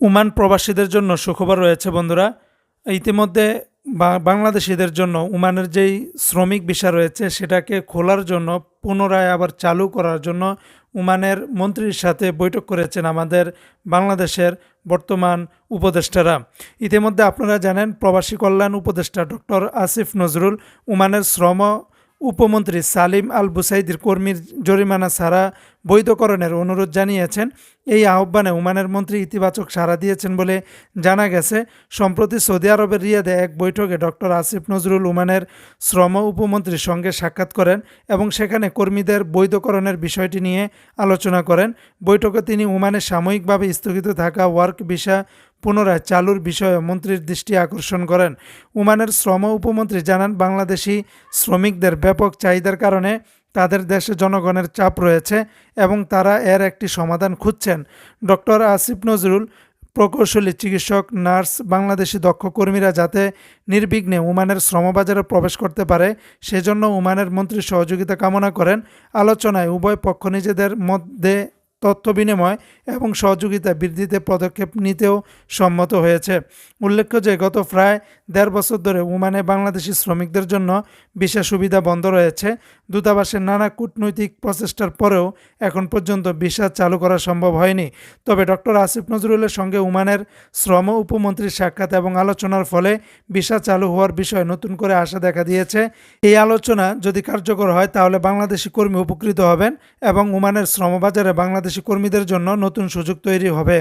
Oman প্রবাসীদের জন্য সুখবর রয়েছে, বন্ধুরা। ইতিমধ্যে বাংলাদেশিদের জন্য ওমানের যেই শ্রমিক ভিসা রয়েছে, সেটাকে খোলার জন্য, পুনরায় আবার চালু করার জন্য ওমানের মন্ত্রীর সাথে বৈঠক করেছেন আমাদের বাংলাদেশের বর্তমান উপদেষ্টারা। ইতিমধ্যে আপনারা জানেন, প্রবাসী কল্যাণ উপদেষ্টা ডক্টর আসিফ নজরুল ওমানের শ্রম উপমন্ত্রী সালিম আল বুসাইদির কর্মীর জরিমানা ছাড়া বৈধকরণের অনুরোধ জানিয়েছেন। এই আহ্বানে ওমানের মন্ত্রী ইতিবাচক সাড়া দিয়েছেন বলে জানা গেছে। সম্প্রতি সৌদি আরবের রিয়াদে এক বৈঠকে ডক্টর আসিফ নজরুল ওমানের শ্রম উপমন্ত্রীর সঙ্গে সাক্ষাৎ করেন এবং সেখানে কর্মীদের বৈধকরণের বিষয়টি নিয়ে আলোচনা করেন। বৈঠকে তিনি ওমানে সাময়িকভাবে স্থগিত থাকা ওয়ার্ক ভিসা পুনরায় চালুর বিষয়ে মন্ত্রীর দৃষ্টি আকর্ষণ করেন। ওমানের শ্রম উপমন্ত্রী জানান, বাংলাদেশি শ্রমিকদের ব্যাপক চাহিদার কারণে তাদের দেশে জনগণের চাপ রয়েছে এবং তারা এর একটি সমাধান খুঁজছেন। ডক্টর আসিফ নজরুল, প্রকৌশলী চিকিৎসক, নার্স, বাংলাদেশি দক্ষ কর্মীরা যাতে নির্বিঘ্নে ওমানের শ্রমবাজারে প্রবেশ করতে পারে, সেজন্য ওমানের মন্ত্রী সহযোগিতা কামনা করেন। আলোচনায় উভয় পক্ষ নিজেদের মধ্যে তথ্য বিনিময় এবং সহযোগিতা বৃদ্ধিতে পদক্ষেপ নিতেও সম্মত হয়েছে। উল্লেখ্য যে গত প্রায় দেড় বছর ধরে ওমানে বাংলাদেশি শ্রমিকদের জন্য ভিসা সুবিধা বন্ধ রয়েছে। দূতাবাসের নানা কূটনৈতিক প্রচেষ্টার পরেও এখন পর্যন্ত ভিসা চালু করা সম্ভব হয়নি। তবে ডক্টর আসিফ নজরুলের সঙ্গে ওমানের শ্রম উপমন্ত্রীর সাক্ষাৎ এবং আলোচনার ফলে ভিসা চালু হওয়ার বিষয়ে নতুন করে আশা দেখা দিয়েছে। এই আলোচনা যদি কার্যকর হয়, তাহলে বাংলাদেশি কর্মী উপকৃত হবেন এবং ওমানের শ্রমবাজারে বাংলাদেশি কর্মীদের জন্য নতুন সুযোগ তৈরি হবে।